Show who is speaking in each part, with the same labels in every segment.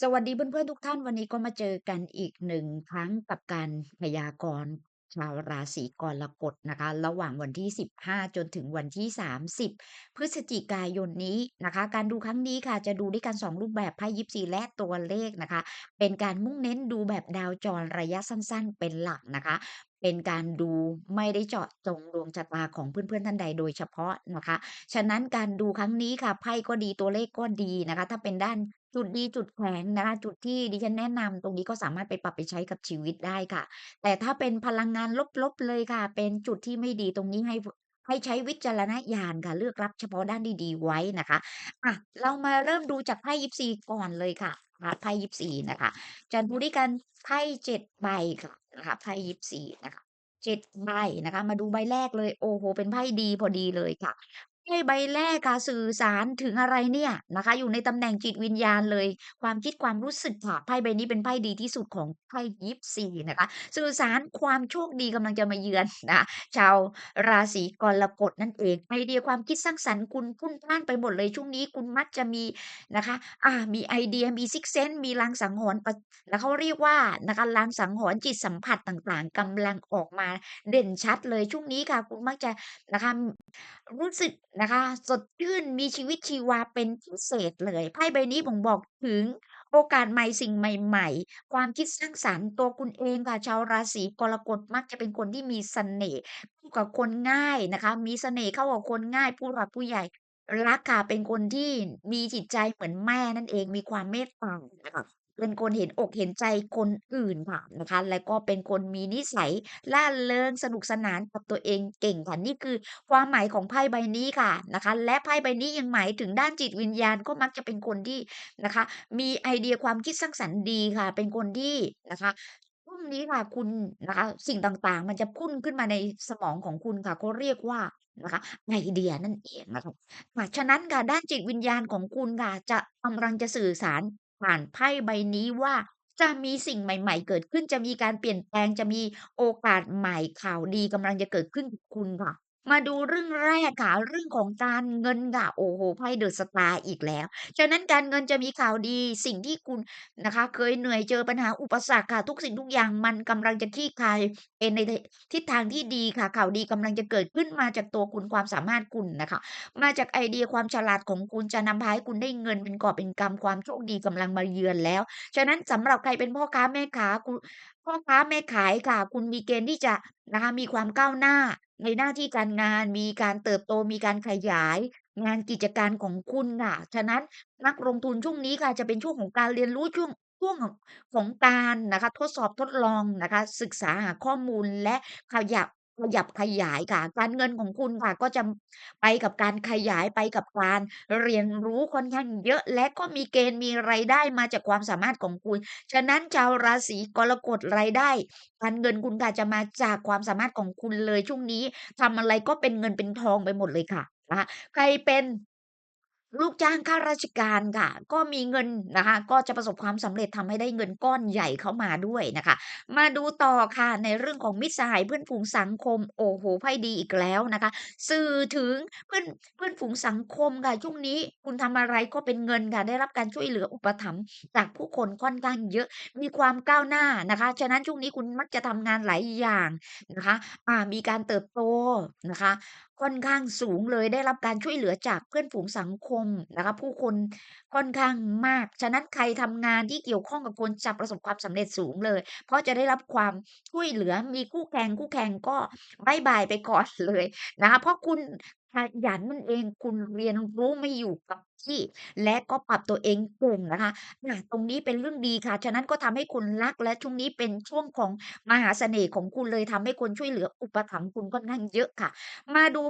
Speaker 1: สวัสดีเพื่อนๆทุกท่านวันนี้ก็มาเจอกันอีกหนึ่งครั้งกับการพยากรณ์ชาวราศีกรกฎนะคะ ระหว่างวันที่ 15 จนถึงวันที่ 30 พฤศจิกายนนี้นะคะ การดูครั้งนี้ค่ะจะดูด้วยกัน 2 รูปแบบไพ่ยิปซีและตัวเลขนะคะ เป็นการมุ่งเน้นดูแบบดาวจรระยะสั้นๆ เป็นหลักนะคะ เป็นการดูไม่ได้เจาะจงดวงชะตาของเพื่อนๆท่านใดโดยเฉพาะนะคะ ฉะนั้นการดูครั้งนี้ค่ะไพ่ก็ดีตัวเลขก็ดีนะคะ ถ้าเป็นด้านจุดดีจุดแข็งนะคะจุดที่ดิฉันแนะนำตรงนี้ก็สามารถไปปรับไปใช้กับชีวิตได้ค่ะ แต่ถ้าเป็นพลังงานลบๆเลยค่ะ เป็นจุดที่ไม่ดีตรงนี้ให้ให้ใช้วิจารณญาณค่ะ เลือกรับเฉพาะด้านดีๆไว้นะคะอะเรามาเริ่มดูจากไพ่ยิปซีก่อนเลยค่ะไพ่ยิปซีนะคะจะดูด้วยกันไพ่7ใบค่ะ นะคะไพ่ยิปซีนะคะเจ็ดใบนะคะ มาดูใบแรกเลย โอ้โห เป็นไพ่ดีพอดีเลยค่ะ ไพ่ใบแรกค่ะสื่อสารถึงอะไรเนี่ยนะคะ อยู่ในตำแหน่งจิตวิญญาณเลย ความคิดความรู้สึกค่ะไพ่ใบนี้เป็นไพ่ดีที่สุดของไพ่ยิปซีนะคะ สื่อสารความโชคดีกำลังจะมาเยือนนะชาวราศีกรกฎนั่นเองไอเดียความคิดสร้างสรรค์คุณพุ่งพล่านไปหมดเลยช่วงนี้คุณมักจะมีนะคะอามีไอเดียมีซิกเซนส์มีลางสังหรณ์แล้วเขาเรียกว่านะคะลางสังหรณ์จิตสัมผัสต่างๆกำลังออกมาเด่นชัดเลยช่วงนี้ค่ะ คุณมักจะนะคะรู้สึกนะคะ สดชื่นมีชีวิตชีวาเป็นพิเศษเลยไพ่ใบนี้บ่งบอกถึงโอกาสใหม่สิ่งใหม่ๆ ความคิดสร้างสรรค์ตัวคุณเองค่ะชาวราศีกรกฎมักจะเป็นคนที่มีเสน่ห์กับคนง่ายนะคะ มีเสน่ห์เข้ากับคนง่ายผู้หลักผู้ใหญ่รักค่ะเป็นคนที่มีจิตใจเหมือนแม่นั่นเองมีความเมตตานะคะ เป็นคนเห็นอกเห็นใจคนอื่นค่ะนะคะ แล้วก็เป็นคนมีนิสัยร่าเริงสนุกสนานกับตัวเองเก่งค่ะนี่คือความหมายของไพ่ใบนี้ค่ะนะคะ และไพ่ใบนี้ยังหมายถึงด้านจิตวิญญาณก็มักจะเป็นคนที่นะคะ มีไอเดียความคิดสร้างสรรค์ดีค่ะ เป็นคนที่นะคะช่วงนี้ค่ะคุณนะคะ สิ่งต่างๆ มันจะพุ่งขึ้นมาในสมองของคุณค่ะเขาเรียกว่านะคะไอเดียนั่นเองนะคะค่ะฉะนั้นค่ะด้านจิตวิญญาณของคุณค่ะจะกำลังจะสื่อสาร ผ่านไพ่ใบนี้ว่าจะมีสิ่งใหม่ ๆ เกิดขึ้น จะมีการเปลี่ยนแปลง จะมีโอกาสใหม่ ข่าวดีกำลังจะเกิดขึ้นกับคุณค่ะ มาดูเรื่องแรกค่ะ เรื่องของการเงินค่ะ โอ้โฮไพ่ The Star อีกแล้ว ฉะนั้นการเงินจะมีข่าวดีสิ่งที่คุณนะคะ เคยเหนื่อยเจอปัญหาอุปสรรคค่ะ ทุกสิ่งทุกอย่างมันกำลังจะคลี่คลายเป็นในทิศทางที่ดีค่ะ ข่าวดีกำลังจะเกิดขึ้นมาจากตัวคุณความสามารถคุณนะคะ มาจากไอเดียความฉลาดของคุณจะนำพาให้คุณได้เงินเป็นกอบเป็นกำความโชคดีกำลังมาเยือนแล้ว ฉะนั้นสำหรับใครเป็นพ่อค้าแม่ค้าคุณพ่อค้าแม่ขายค่ะ คุณมีเกณฑ์ที่จะนะคะมีความก้าวหน้า ในหน้าที่การงานมีการเติบโตมีการขยาย งานกิจการของคุณค่ะ ฉะนั้นนักลงทุนช่วงนี้ค่ะจะเป็นช่วงของการเรียนรู้ช่วงช่วงของของการนะคะทดสอบทดลองนะคะศึกษาหาข้อมูลและขยับ ขยับขยายค่ะ การเงินของคุณค่ะ ก็จะไปกับการขยายไปกับการเรียนรู้ค่อนข้างเยอะ และก็มีเกณฑ์มีรายได้มาจากความสามารถของคุณ ฉะนั้นชาวราศีกรกฎรายได้การเงินคุณค่ะจะมาจากความสามารถของคุณเลยช่วงนี้ทำอะไรก็เป็นเงินเป็นทองไปหมดเลยค่ะนะใครเป็น ลูกจ้างข้าราชการค่ะ ก็มีเงินนะคะ ก็จะประสบความสำเร็จทำให้ได้เงินก้อนใหญ่เข้ามาด้วยนะคะ มาดูต่อค่ะในเรื่องของมิตรสหายเพื่อนฝูงสังคมโอ้โฮไพ่ดีอีกแล้วนะคะ สื่อถึงเพื่อนเพื่อนฝูงสังคมค่ะช่วงนี้คุณทำอะไรก็เป็นเงินค่ะได้รับการช่วยเหลืออุปถัมภ์จากผู้คนค่อนข้างเยอะมีความก้าวหน้านะคะ ฉะนั้นช่วงนี้คุณมักจะทำงานหลายอย่างนะคะ อ่ามีการเติบโตนะคะ ค่อนข้างสูงเลยได้รับการช่วยเหลือจากเพื่อนฝูงสังคมนะคะผู้คนค่อนข้างมาก ฉะนั้นใครทำงานที่เกี่ยวข้องกับคนจะประสบความสำเร็จสูงเลย เพราะจะได้รับความช่วยเหลือมีคู่แข่งคู่แข่งก็บ๊ายบายไปก่อนเลยนะคะเพราะคุณขยันนั่นเอง คุณเรียนรู้ไม่อยู่กับที่ และก็ปรับตัวเองเก่งนะคะ อา ตรงนี้เป็นเรื่องดีค่ะ ฉะนั้นก็ทำให้คุณรัก และช่วงนี้เป็นช่วงของมหาเสน่ห์ของคุณเลย ทำให้คนช่วยเหลืออุปถัมภ์คุณค่อนข้างเยอะค่ะ มาดู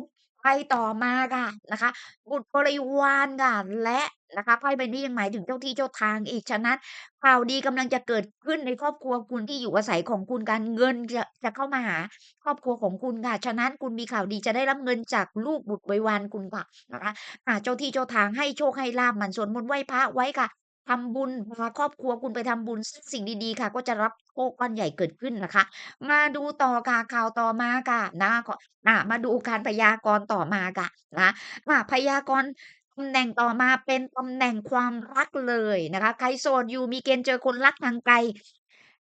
Speaker 1: ไปต่อมาค่ะ นะคะ บุตรบริวารค่ะ และ นะคะไพ่ใบนี้ยังหมายถึงเจ้าที่เจ้าทางอีกฉะนั้นข่าวดีกำลังจะเกิดขึ้นในครอบครัวคุณที่อยู่อาศัยของคุณการเงินจะจะเข้ามาหาครอบครัวของคุณค่ะฉะนั้นคุณมีข่าวดีจะได้รับเงินจากลูกบุตรบริวารคุณค่ะนะคะอ่าเจ้าที่เจ้าทางให้โชคให้ลาภหมั่นสวดมนต์ไหว้พระไว้ค่ะทำบุญพาครอบครัวคุณไปทำบุญสิ่งดีๆค่ะ ก็จะรับโชคก้อนใหญ่เกิดขึ้นนะคะ มาดูต่อค่ะข่าวต่อมาค่ะนะขออ่ามาดูการพยากรณ์ต่อมาค่ะนะอ่าพยากรณ์ ตำแหน่งต่อมาเป็นตำแหน่งความรักเลยนะคะ ใครโสดอยู่มีเกณฑ์เจอคนรักทางไกล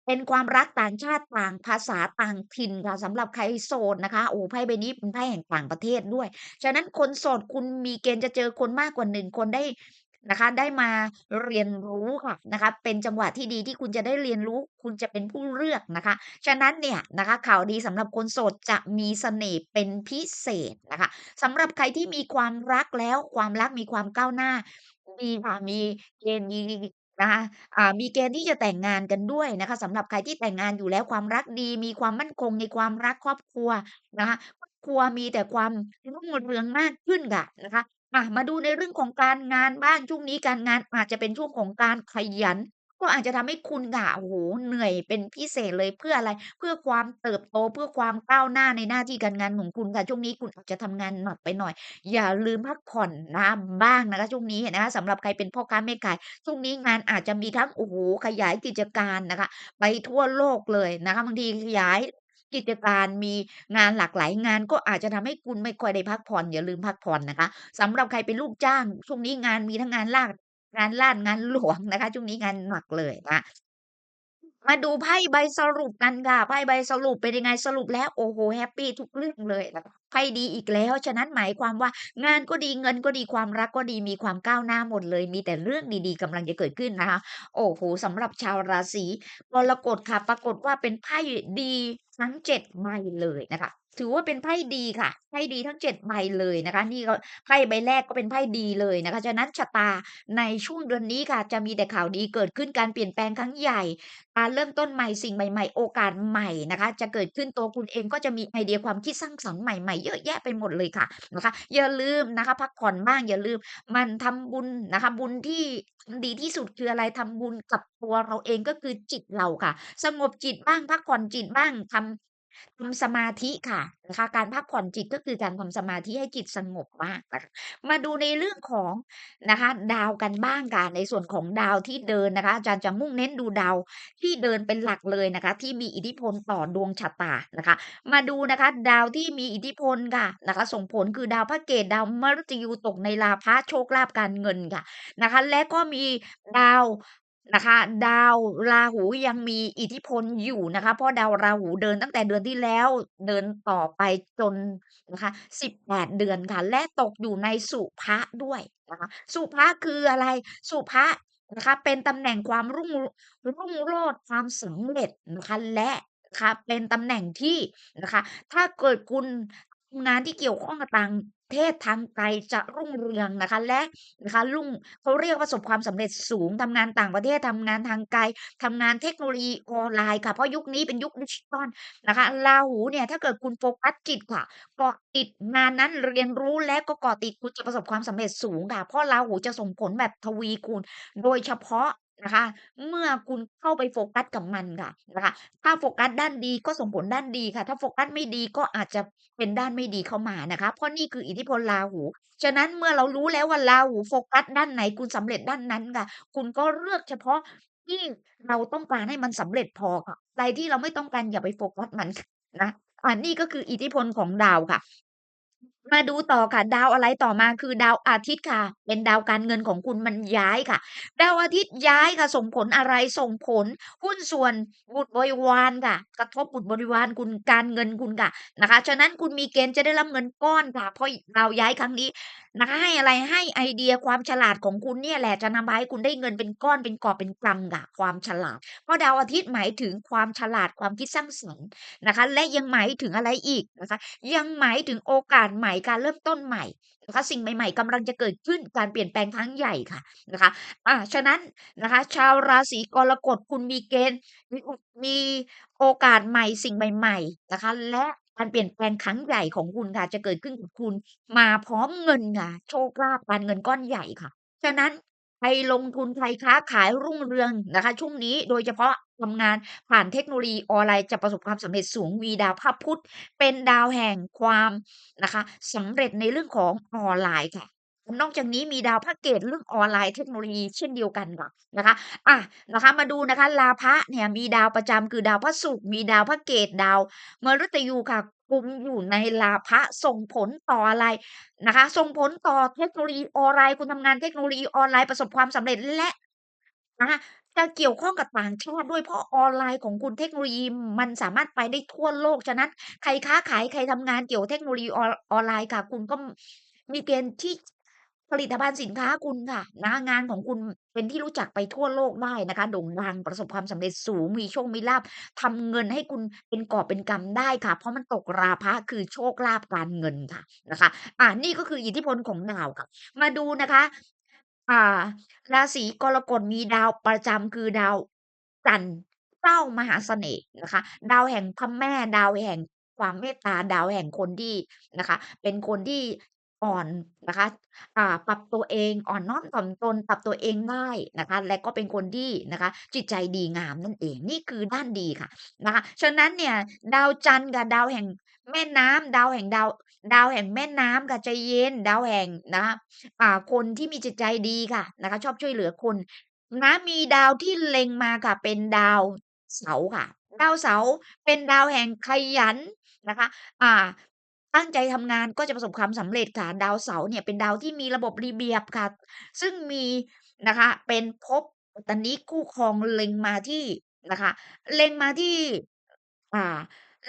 Speaker 1: เป็นความรักต่างชาติต่างภาษาต่างถิ่นค่ะสำหรับใครโสดนะคะ โอ้ไพ่ใบนี้เป็นไพ่แห่งต่างประเทศด้วย ฉะนั้นคนโสดคุณมีเกณฑ์จะเจอคนมากกว่าหนึ่งคนได้ นะคะ ได้มาเรียนรู้ค่ะนะคะ เป็นจังหวะที่ดีที่คุณจะได้เรียนรู้ คุณจะเป็นผู้เลือกนะคะ ฉะนั้นเนี่ยนะคะ ข่าวดีสำหรับคนโสดจะมีเสน่ห์เป็นพิเศษนะคะสำหรับใครที่มีความรักแล้วความรักมีความก้าวหน้า มีค่ะมีเกณฑ์มีนะคะอ่ามีเกณฑ์ที่จะแต่งงานกันด้วยนะคะสำหรับใครที่แต่งงานอยู่แล้วความรักดี มีความมั่นคงในความรักครอบครัวนะคะครอบครัวมีแต่ความรุ่งเรืองมากขึ้นค่ะนะคะ อะมาดูในเรื่องของการงานบ้างช่วงนี้การงานอาจจะเป็นช่วงของการขยัน ก็อาจจะทำให้คุณค่ะโอ้โฮเหนื่อยเป็นพิเศษเลยเพื่ออะไร เพื่อความเติบโตเพื่อความก้าวหน้าในหน้าที่การงานของคุณค่ะช่วงนี้คุณอาจจะทำงานหนักไปหน่อย อย่าลืมพักผ่อนนะบ้างนะคะช่วงนี้นะคะสำหรับใครเป็นพ่อค้าแม่ขายช่วงนี้งานอาจจะมีทั้งโอ้โฮขยายกิจการนะคะ ไปทั่วโลกเลยนะคะบางทีขยาย กิจการมีงานหลากหลายงานก็อาจจะทำให้คุณไม่ค่อยได้พักผ่อนอย่าลืมพักผ่อนนะคะสำหรับใครเป็นลูกจ้าง ช่วงนี้งานมีทั้งงานลากงานลาดงานหลวงนะคะ ช่วงนี้งานหนักเลยนะ มาดูไพ่ใบสรุปกันค่ะไพ่ใบสรุปเป็นยังไงสรุปแล้วโอ้โหแฮปปี้ทุกเรื่องเลยนะคะไพ่ดีอีกแล้ว ฉะนั้นหมายความว่างานก็ดีเงินก็ดีความรักก็ดีมีความก้าวหน้าหมดเลย มีแต่เรื่องดีๆกำลังจะเกิดขึ้นนะคะ โอ้โหสำหรับชาวราศีกรกฎค่ะ ปรากฏว่าเป็นไพ่ดีทั้งเจ็ดใบเลยนะคะถือว่าเป็นไพ่ดีค่ะไพ่ดีทั้ง7ใบเลยนะคะนี่ก็ไพ่ใบแรกก็เป็นไพ่ดีเลยนะคะฉะนั้นชะตาในช่วงเดือนนี้ค่ะ จะมีแต่ข่าวดีเกิดขึ้นการเปลี่ยนแปลงครั้งใหญ่ การเริ่มต้นใหม่สิ่งใหม่ ๆ โอกาสใหม่นะคะ จะเกิดขึ้นตัวคุณเองก็จะมีไอเดียความคิดสร้างสรรค์ใหม่ๆเยอะแยะไปหมดเลยค่ะนะคะอย่าลืมนะคะพักผ่อนบ้างอย่าลืม มันทำบุญนะคะ บุญที่ดีที่สุดคืออะไรทำบุญกับตัวเราเองก็คือจิตเราค่ะ สงบจิตบ้างพักผ่อนจิตบ้างทำ ทำสมาธิค่ะนะคะการพักผ่อนจิตก็คือการทำสมาธิให้จิตสงบบ้างนะคะมาดูในเรื่องของนะคะ ดาวกันบ้างค่ะในส่วนของดาวที่เดินนะคะ อาจารย์จะมุ่งเน้นดูดาวที่เดินเป็นหลักเลยนะคะ ที่มีอิทธิพลต่อดวงชะตานะคะ มาดูนะคะ ดาวที่มีอิทธิพลค่ะนะคะ ส่งผลคือดาวพระเกตดาวมฤตยูตกในลาภะโชคลาภการเงินค่ะนะคะ และก็มีดาว นะคะ ดาวราหูยังมีอิทธิพลอยู่นะคะ เพราะดาวราหูเดินตั้งแต่เดือนที่แล้วเดินต่อไปจนนะคะ18เดือนค่ะ และตกอยู่ในสุภะด้วยนะคะ สุภะคืออะไร สุภะนะคะเป็นตำแหน่งความรุ่งรุ่งโรจน์ความสำเร็จนะคะและนะคะเป็นตำแหน่งที่นะคะ ถ้าเกิดคุณทำงานที่เกี่ยวข้องกับต่าง เทศทางไกลจะรุ่งเรืองนะคะ และนะคะรุ่งเขาเรียกว่าประสบความสำเร็จสูงทำงานต่างประเทศทำงานทางไกลทำงานเทคโนโลยีออนไลน์ค่ะ เพราะยุคนี้เป็นยุคดิจิทัลนะคะราหูเนี่ยถ้าเกิดคุณโฟกัสจิตค่ะเกาะติดงานนั้นเรียนรู้และก็เกาะติดคุณจะประสบความสำเร็จสูงค่ะเพราะราหูจะส่งผลแบบทวีคูณ โดยเฉพาะ นะคะ เมื่อคุณเข้าไปโฟกัสกับมันค่ะนะคะ ถ้าโฟกัสด้านดีก็ส่งผลด้านดีค่ะ ถ้าโฟกัสไม่ดีก็อาจจะเป็นด้านไม่ดีเข้ามานะคะ เพราะนี่คืออิทธิพลราหู ฉะนั้นเมื่อเรารู้แล้วว่าราหูโฟกัสด้านไหนคุณสำเร็จด้านนั้นค่ะ คุณก็เลือกเฉพาะที่เราต้องการให้มันสำเร็จพอค่ะอะไรที่เราไม่ต้องการอย่าไปโฟกัสมันนะอ่านี่ก็คืออิทธิพลของดาวค่ะ มาดูต่อค่ะ ดาวอะไรต่อมาคือดาวอาทิตย์ค่ะ เป็นดาวการเงินของคุณมันย้ายค่ะ ดาวอาทิตย์ย้ายค่ะ ส่งผลอะไรส่งผลหุ้นส่วนบุตรบริวารค่ะ กระทบบุตรบริวารคุณการเงินคุณค่ะนะคะ ฉะนั้นคุณมีเกณฑ์จะได้รับเงินก้อนค่ะเพราะดาวย้ายครั้งนี้นะคะให้อะไรให้ไอเดียความฉลาดของคุณเนี่ยแหละจะนำพาให้คุณได้เงินเป็นก้อนเป็นกอบเป็นกำค่ะความฉลาด เพราะดาวอาทิตย์หมายถึงความฉลาดความคิดสร้างสรรค์นะคะ และยังหมายถึงอะไรอีกนะคะ ยังหมายถึงโอกาสใหม่การเริ่มต้นใหม่นะคะสิ่งใหม่ๆกำลังจะเกิดขึ้นการเปลี่ยนแปลงครั้งใหญ่ค่ะนะคะอ่าฉะนั้นนะคะ ชาวราศีกรกฎคุณมีเกณฑ์มีมีโอกาสใหม่สิ่งใหม่ๆนะคะ และการเปลี่ยนแปลงครั้งใหญ่ของคุณค่ะ จะเกิดขึ้นกับคุณมาพร้อมเงินค่ะโชคลาภการเงินก้อนใหญ่ค่ะ ฉะนั้นใครลงทุนใครค้าขายรุ่งเรืองนะคะ ช่วงนี้โดยเฉพาะ ทำงานผ่านเทคโนโลยีออนไลน์จะประสบความสำเร็จสูงมีดาวพระพุธเป็นดาวแห่งความนะคะสำเร็จในเรื่องของออนไลน์ค่ะนอกจากนี้มีดาวพระเกตเรื่องออนไลน์เทคโนโลยีเช่นเดียวกันค่ะนะคะอะนะคะมาดูนะคะลาภะเนี่ยมีดาวประจำคือดาวพระศุกร์มีดาวพระเกตดาวมฤตยูค่ะกุมอยู่ในลาภะส่งผลต่ออะไรนะคะส่งผลต่อเทคโนโลยีออนไลน์คุณทำงานเทคโนโลยีออนไลน์ประสบความสำเร็จและนะคะ จะเกี่ยวข้องกับต่างชาติด้วย เพราะออนไลน์ของคุณเทคโนโลยีมันสามารถไปได้ทั่วโลก ฉะนั้น ใครค้าขาย ใครทำงานเกี่ยวเทคโนโลยีออน ออนไลน์ค่ะ คุณก็ มีเกณฑ์ที่ ผลิตภัณฑ์สินค้าคุณค่ะนะ งานของคุณเป็นที่รู้จักไปทั่วโลกได้นะคะ โด่งดัง ประสบความสำเร็จสูง มีโชค มีลาภ ทำเงินให้คุณเป็นกอบเป็นกำได้ค่ะ เพราะมันตกราภะ คือโชคลาภการเงินค่ะ นะคะ อ่า นี่ก็คืออิทธิพลของดาวค่ะ มาดูนะคะ่าราศีกรกฎมีดาวประจำ คือดาวจันทร์ เจ้ามหาเสน่ห์นะคะ ดาวแห่งพระแม่ ดาวแห่งความเมตตา ดาวแห่งคนที่นะคะ เป็นคนที่อ่อนนะคะ อ่า ปรับตัวเอง อ่อนน้อมถ่อมตน ปรับตัวเองได้นะคะ และก็เป็นคนที่นะคะ จิตใจดีงามนั่นเอง นี่คือด้านดีค่ะนะคะ ฉะนั้นเนี่ย ดาวจันทร์กับดาวแห่งแม่น้ำ ดาวแห่งดาว ดาวแห่งแม่น้ำค่ะใจเย็น ดาวแห่งนะคะอ่าคนที่มีจิตใจดีค่ะนะคะ ชอบช่วยเหลือคนนะมีดาวที่เล็งมาค่ะ เป็นดาวเสาค่ะ ดาวเสาเป็นดาวแห่งขยันนะคะ อ่า ตั้งใจทำงานก็จะประสบความสำเร็จค่ะ ดาวเสาเนี่ยเป็นดาวที่มีระบบระเบียบค่ะ ซึ่งมีนะคะ เป็นภพตอนนี้คู่ครองเล็งมาที่นะคะ เล็งมาที่ อ่า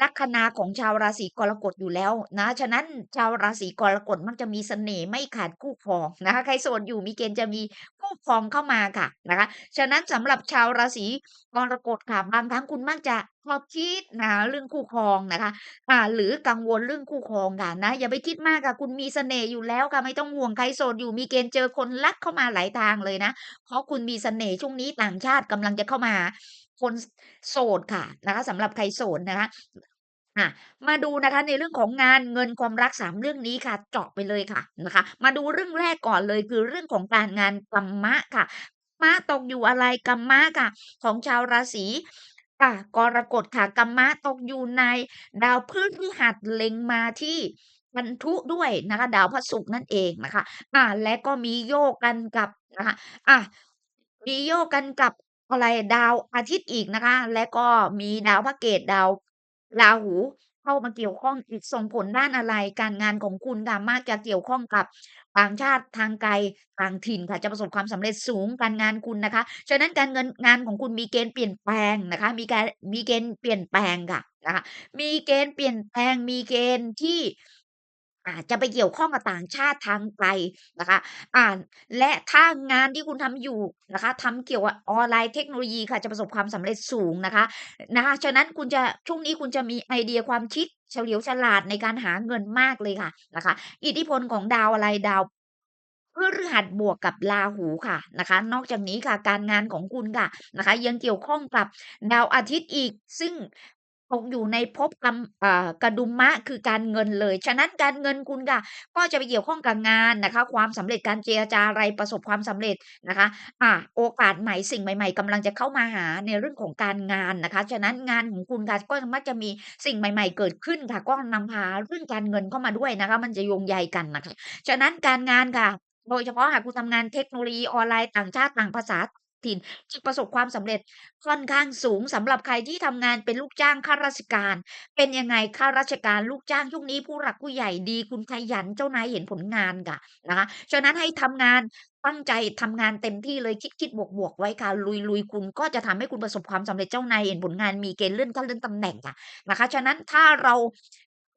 Speaker 1: ลัคนาของชาวราศีกรกฎอยู่แล้วนะ ฉะนั้นชาวราศีกรกฎมักจะมีเสน่ห์ไม่ขาดคู่ครองนะคะใครโสดอยู่มีเกณฑ์จะมีคู่ครองเข้ามาค่ะนะคะ ฉะนั้นสำหรับชาวราศีกรกฎค่ะบางครั้งคุณมักจะชอบคิดนะเรื่องคู่ครองนะคะอ่าหรือกังวลเรื่องคู่ครองค่ะนะ อย่าไปคิดมากค่ะคุณมีเสน่ห์อยู่แล้วค่ะไม่ต้องห่วงใครโสดอยู่มีเกณฑ์เจอคนรักเข้ามาหลายทางเลยนะ เพราะคุณมีเสน่ห์ช่วงนี้ต่างชาติกำลังจะเข้ามา คนโสดค่ะนะคะสำหรับใครโสดนะคะอะมาดูนะคะในเรื่องของงานเงินความรักสามเรื่องนี้ค่ะ เจาะไปเลยค่ะนะคะ มาดูเรื่องแรกก่อนเลยคือเรื่องของการงานกัมมะค่ะมะตกอยู่อะไรกัมมะค่ะ ของชาวราศีค่ะกรกฎค่ะกัมมะตกอยู่ใน ดาวพฤหัสเล็งมาที่พันธุด้วยนะคะ ดาวพฤหัสนั่นเองนะคะ อ่าและก็มีโยกกันกับนะคะอะมีโยกกันกับ อะไรดาวอาทิตย์อีกนะคะ และก็มีดาวพระเกตดาวราหูเข้ามาเกี่ยวข้องอีกส่งผลด้านอะไร การงานของคุณค่ะมักจะเกี่ยวข้องกับต่างชาติทางไกลต่างถิ่นค่ะจะประสบความสำเร็จสูงการงานคุณนะคะฉะนั้นการเงินงานของคุณมีเกณฑ์เปลี่ยนแปลงนะคะ มีการมีเกณฑ์เปลี่ยนแปลงค่ะนะคะมีเกณฑ์เปลี่ยนแปลงมีเกณฑ์ที่ อาจจะไปเกี่ยวข้องกับต่างชาติทางไกลนะคะ อ่านและถ้างานที่คุณทำอยู่นะคะทำเกี่ยวกับออนไลน์เทคโนโลยีค่ะจะประสบความสำเร็จสูงนะคะนะคะฉะนั้นคุณจะช่วงนี้คุณจะมีไอเดียความคิดเฉลียวฉลาดในการหาเงินมากเลยค่ะนะคะ อิทธิพลของดาวอะไรดาวพฤหัสบวกกับราหูค่ะนะคะ นอกจากนี้ค่ะการงานของคุณค่ะนะคะ ยังเกี่ยวข้องกับดาวอาทิตย์อีก ซึ่ง ตกอยู่ในภพกำอ่ากดุมะคือการเงินเลย ฉะนั้นการเงินคุณค่ะ ก็จะไปเกี่ยวข้องกับงานนะคะ ความสำเร็จการเจรจาอะไรประสบความสำเร็จนะคะอ่าโอกาสใหม่สิ่งใหม่ ๆกำลังจะเข้ามาหาในเรื่องของการงานนะคะ ฉะนั้นงานของคุณค่ะก็มักจะมีสิ่งใหม่ ๆ เกิดขึ้นค่ะ ก็นำพาเรื่องการเงินเข้ามาด้วยนะคะ มันจะโยงใยกันนะคะ ฉะนั้นการงานค่ะโดยเฉพาะหากคุณทำงานเทคโนโลยีออนไลน์ต่างชาติต่างภาษา ถิ่นจะประสบความสำเร็จค่อนข้างสูงสำหรับใครที่ทำงานเป็นลูกจ้างข้าราชการ เป็นยังไงข้าราชการลูกจ้างช่วงนี้ผู้หลักผู้ใหญ่ดีคุณขยันเจ้านายเห็นผลงานค่ะนะคะฉะนั้นให้ทำงานตั้งใจทำงานเต็มที่เลยคิดๆบวกๆไว้ค่ะ ลุยๆคุณก็จะทำให้คุณประสบความสำเร็จเจ้านายเห็นผลงานมีเกณฑ์เลื่อนขั้นเลื่อนตำแหน่งค่ะนะคะ ฉะนั้นถ้าเรา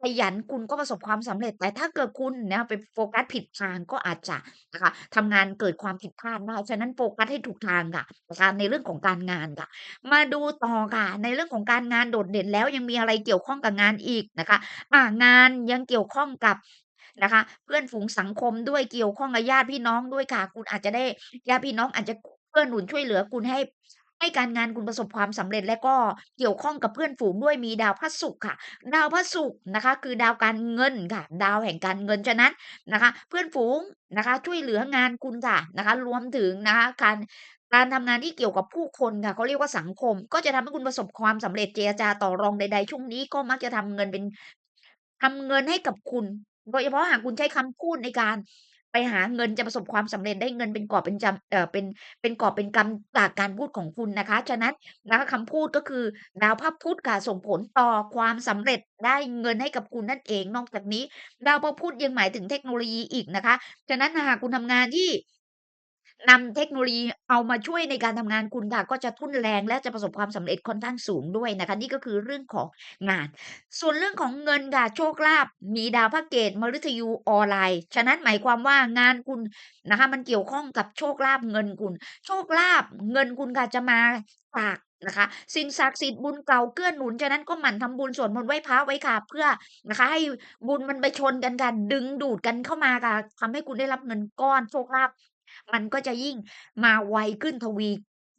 Speaker 1: ขยันคุณก็ประสบความสำเร็จ แต่ถ้าเกิดคุณนะไปโฟกัสผิดทางก็อาจจะนะคะทำงานเกิดความผิดพลาดได้ฉะนั้นโฟกัสให้ถูกทางค่ะนะคะในเรื่องของการงานค่ะ มาดูต่อค่ะ ในเรื่องของการงานโดดเด่นแล้วยังมีอะไรเกี่ยวข้องกับงานอีกนะคะอ่างานยังเกี่ยวข้องกับนะคะ เพื่อนฝูงสังคมด้วยเกี่ยวข้องกับญาติพี่น้องด้วยค่ะ คุณอาจจะได้ญาติพี่น้องอาจจะเกื้อนหนุนช่วยเหลือคุณให้ ให้การงานคุณประสบความสำเร็จและก็เกี่ยวข้องกับเพื่อนฝูงด้วยมีดาวพระศุกร์ค่ะ ดาวพระศุกร์นะคะ คือดาวการเงินค่ะ ดาวแห่งการเงินฉะนั้นนะคะ เพื่อนฝูงนะคะ ช่วยเหลืองานคุณค่ะนะคะ รวมถึงนะคะการการทำงานที่เกี่ยวกับผู้คนค่ะเขาเรียกว่าสังคม ก็จะทำให้คุณประสบความสำเร็จเจรจาต่อรองใดๆช่วงนี้ก็มักจะทำเงินเป็นทำเงินให้กับคุณโดยเฉพาะหากคุณใช้คำพูดในการ ไปหาเงินจะประสบความสำเร็จได้เงินเป็นกอบเป็นจำเอ่อเป็นเป็นกอบเป็นกำจากการพูดของคุณนะคะ ฉะนั้นนะคะคำพูดก็คือดาวพระพุธค่ะส่งผลต่อความสำเร็จได้เงินให้กับคุณนั่นเองนอกจากนี้ดาวพระพุธยังหมายถึงเทคโนโลยีอีกนะคะ ฉะนั้นหากคุณทำงานที่ นำเทคโนโลยีเอามาช่วยในการทำงานคุณค่ะ ก็จะทุ่นแรงและจะประสบความสำเร็จค่อนข้างสูงด้วยนะคะ นี่ก็คือเรื่องของงาน ส่วนเรื่องของเงินค่ะ โชคลาภมีดาวพระเกตมฤตยูออนไลน์ฉะนั้นหมายความว่างานคุณนะคะ มันเกี่ยวข้องกับโชคลาภเงินคุณ โชคลาภเงินคุณค่ะจะมาจากนะคะสิ่งศักดิ์สิทธิ์บุญเก่าเกื้อหนุนฉะนั้นก็หมั่นทำบุญสวดมนต์ไหว้พระไว้ค่ะเพื่อนะคะ ให้บุญมันไปชนกันค่ะดึงดูดกันเข้ามาค่ะทำให้คุณได้รับเงินก้อนโชคลาภ มันก็จะยิ่งมาไวขึ้นทวี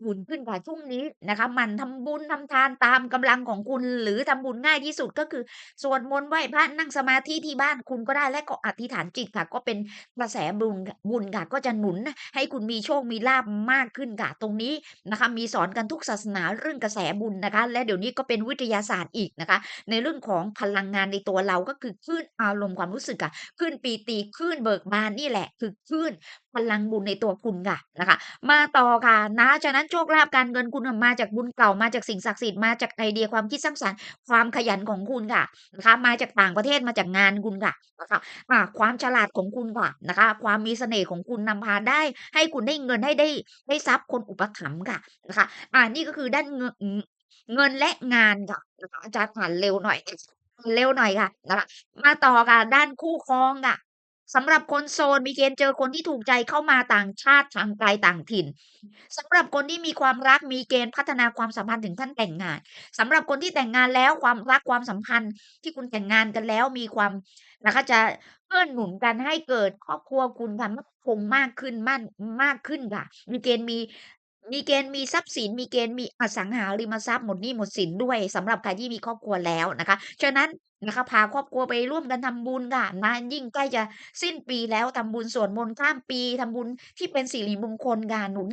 Speaker 1: คูณขึ้นค่ะช่วงนี้นะคะ มันทำบุญทำทานตามกำลังของคุณ หรือทำบุญง่ายที่สุดก็คือสวดมนต์ไหว้พระนั่งสมาธิที่บ้านคุณก็ได้และก็อธิษฐานจิตค่ะ ก็เป็นกระแสบุญบุญค่ะก็จะหนุน ให้คุณมีโชคมีลาภมากขึ้นค่ะตรงนี้นะคะ มีสอนกันทุกศาสนาเรื่องกระแสบุญนะคะ และเดี๋ยวนี้ก็เป็นวิทยาศาสตร์อีกนะคะ ในเรื่องของพลังงานในตัวเราก็คือคลื่นอารมณ์ความรู้สึกค่ะคลื่นปีติคลื่นเบิกบานนี่แหละ คือคลื่นพลังบุญในตัวคุณค่ะนะคะ มาต่อค่ะนะฉะนั้นโชคลาภการเงินคุณมาจากบุญเก่ามาจากสิ่งศักดิ์สิทธิ์มาจากไอเดียความคิดสร้างสรรค์ความขยันของคุณค่ะนะคะมาจากต่างประเทศมาจากงานคุณค่ะนะคะความฉลาดของคุณค่ะนะคะ ความมีเสน่ห์ของคุณนำพาได้ ให้คุณได้เงินให้ได้ได้ทรัพย์คนอุปถัมภ์ค่ะนะคะอ่านี่ก็คือด้านเงอะอือเงินและงานค่ะอาจารย์อ่านเร็วหน่อยเร็วหน่อยค่ะนะคะมาต่อค่ะด้านคู่ครองค่ะ สำหรับคนโซนมีเกณฑ์เจอคนที่ถูกใจเข้ามาต่างชาติทางไกลต่างถิ่นสำหรับคนที่มีความรักมีเกณฑ์พัฒนาความสัมพันธ์ถึงขั้นแต่งงานสำหรับคนที่แต่งงานแล้วความรักความสัมพันธ์ที่คุณแต่งงานกันแล้วมีความนะคะจะเกื้อหนุนกันให้เกิดครอบครัวคุณค่ะมั่นคงมากขึ้นมั่นมากขึ้นค่ะ มีเกณฑ์มี มีเกณฑ์มีทรัพย์สิน มีเกณฑ์มีอสังหาริมทรัพย์หมดหนี้หมดสินด้วยสำหรับใครที่มีครอบครัวแล้วนะคะฉะนั้นนะคะพาครอบครัวไปร่วมกันทำบุญค่ะนะยิ่งใกล้จะสิ้นปีแล้วทำบุญสวดมนต์ข้ามปีทำบุญที่เป็นสิริมงคลค่ะหนุน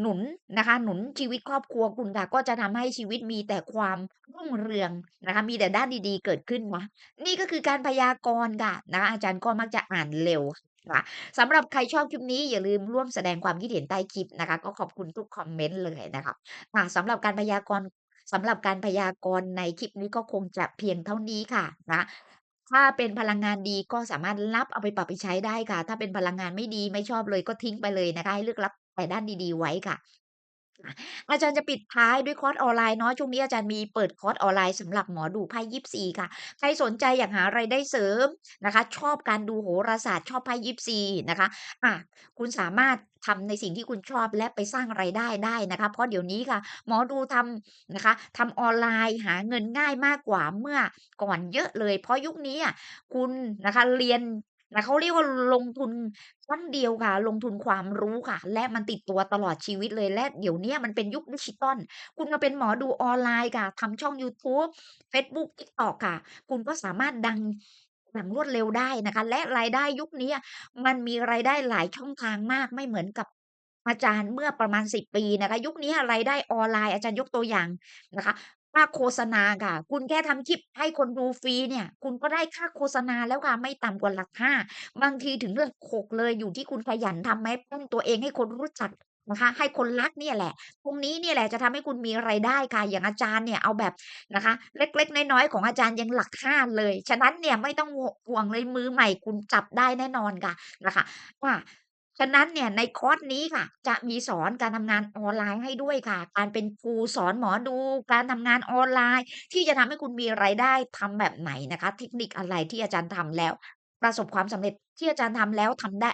Speaker 1: หนุนนะคะ หนุนชีวิตครอบครัวคุณค่ะก็จะทำให้ชีวิตมีแต่ความรุ่งเรืองนะคะมีแต่ด้านดีๆเกิดขึ้นนะนี่ก็คือการพยากรณ์ค่ะนะอาจารย์ก็มักจะอ่านเร็ว นะสำหรับใครชอบคลิปนี้อย่าลืมร่วมแสดงความคิดเห็นใต้คลิปนะคะ ก็ขอบคุณทุกคอมเมนต์เลยนะคะอ่าสำหรับการพยากรณ์สำหรับการพยากรณ์ในคลิปนี้ก็คงจะเพียงเท่านี้ค่ะนะถ้าเป็นพลังงานดีก็สามารถรับเอาไปปรับไปใช้ได้ค่ะ ถ้าเป็นพลังงานไม่ดีไม่ชอบเลยก็ทิ้งไปเลยนะคะให้เลือกรับแต่ด้านดีๆไว้ค่ะ อาจารย์จะปิดท้ายด้วยคอร์สออนไลน์เนาะช่วงนี้อาจารย์มีเปิดคอร์สออนไลน์สำหรับหมอดูไพ่ยิปซีค่ะ ใครสนใจอยากหารายได้เสริมนะคะ ชอบการดูโหราศาสตร์ชอบไพ่ยิปซีนะคะอ่าคุณสามารถทำในสิ่งที่คุณชอบและไปสร้างรายได้ได้นะคะ เพราะเดี๋ยวนี้ค่ะ หมอดูทำนะคะทำออนไลน์หาเงินง่ายมากกว่าเมื่อก่อนเยอะเลย เพราะยุคนี้อะคุณนะคะเรียน นะเขาเรียกว่าลงทุนครั้งเดียวค่ะ ลงทุนความรู้ค่ะ และมันติดตัวตลอดชีวิตเลยและเดี๋ยวนี้มันเป็นยุคดิจิทัลคุณมาเป็นหมอดูออนไลน์ค่ะทำช่องยูทูบเฟซบุ๊ก TikTok ค่ะ คุณก็สามารถดังอย่างรวดเร็วได้นะคะ และรายได้ยุคนี้อะมันมีรายได้หลายช่องทางมากไม่เหมือนกับอาจารย์เมื่อประมาณ10ปีนะคะ ยุคนี้รายได้ออนไลน์อาจารย์ยกตัวอย่างนะคะ ค่าโฆษณาค่ะ คุณแค่ทำคลิปให้คนดูฟรีเนี่ย คุณก็ได้ค่าโฆษณาแล้วค่ะ ไม่ต่ำกว่าหลัก5บางทีถึงหลักเลยอยู่ที่คุณขยันทำไหมปั้นตัวเองให้คนรู้จักนะคะ ให้คนรักเนี่ยแหละ ตรงนี้เนี่ยแหละจะทำให้คุณมีรายได้ค่ะ อย่างอาจารย์เนี่ยเอาแบบนะคะ เล็กๆ น้อยๆ ของอาจารย์ยังหลัก5เลย ฉะนั้นเนี่ยไม่ต้องห่วงเลยมือใหม่คุณจับได้แน่นอนค่ะนะคะอา ฉะนั้นเนี่ยในคอร์สนี้ค่ะ จะมีสอนการทำงานออนไลน์ให้ด้วยค่ะ การเป็นครูสอนหมอดูการทำงานออนไลน์ ที่จะทำให้คุณมีรายได้ทำแบบไหนนะคะ เทคนิคอะไรที่อาจารย์ทำแล้ว ประสบความสำเร็จที่อาจารย์ทำแล้วทำได้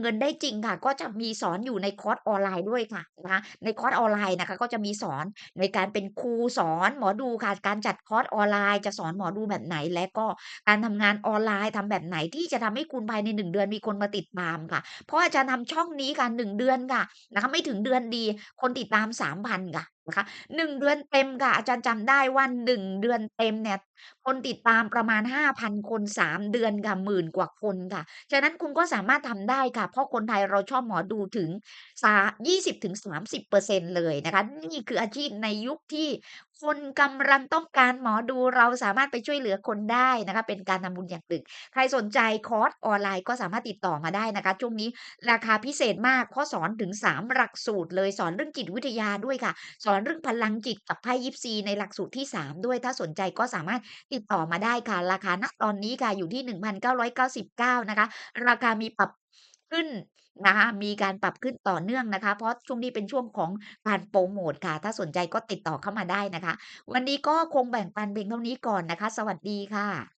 Speaker 1: เงินได้จริงค่ะ ก็จะมีสอนอยู่ในคอร์สออนไลน์ด้วยค่ะนะคะในคอร์สออนไลน์นะคะ ก็จะมีสอนในการเป็นครูสอนหมอดูค่ะ การจัดคอร์สออนไลน์ จะสอนหมอดูแบบไหน และก็การทำงานออนไลน์ทำแบบไหนที่จะทำให้คุณภายใน 1 เดือนมีคนมาติดตามค่ะ เพราะอาจารย์ทำช่องนี้ค่ะ1เดือนค่ะนะคะไม่ถึงเดือนดี คนติดตาม3,000ค่ะนะคะ1เดือนเต็มค่ะอาจารย์จำได้ว่า1เดือนเต็มเนี่ยคนติดตามประมาณ 5,000 คน 3 เดือนค่ะ10,000กว่าคนค่ะ ฉะนั้นคุณก็สามารถทำได้ค่ะ เพราะคนไทยเราชอบหมอดูถึงสา20-30%เลยนะคะ นี่คืออาชีพในยุคที่คนกำลังต้องการหมอดูเราสามารถไปช่วยเหลือคนได้นะคะ เป็นการทำบุญอย่างหนึ่งใครสนใจคอร์สออนไลน์ก็สามารถติดต่อมาได้นะคะ ช่วงนี้ราคาพิเศษมากเพราะสอนถึง 3 หลักสูตรเลยสอนเรื่องจิตวิทยาด้วยค่ะ สอนเรื่องพลังจิตกับไพ่ยิปซีในหลักสูตรที่ 3 ด้วยถ้าสนใจก็สามารถติดต่อมาได้ค่ะ ราคาณตอนนี้ค่ะอยู่ที่ 1,999 นะคะ ราคามีปรับขึ้นนะคะมีการปรับขึ้นต่อเนื่องนะคะ เพราะช่วงนี้เป็นช่วงของการโปรโมทค่ะ ถ้าสนใจก็ติดต่อเข้ามาได้นะคะ วันนี้ก็คงแบ่งปันเพียงเท่านี้ก่อนนะคะ สวัสดีค่ะ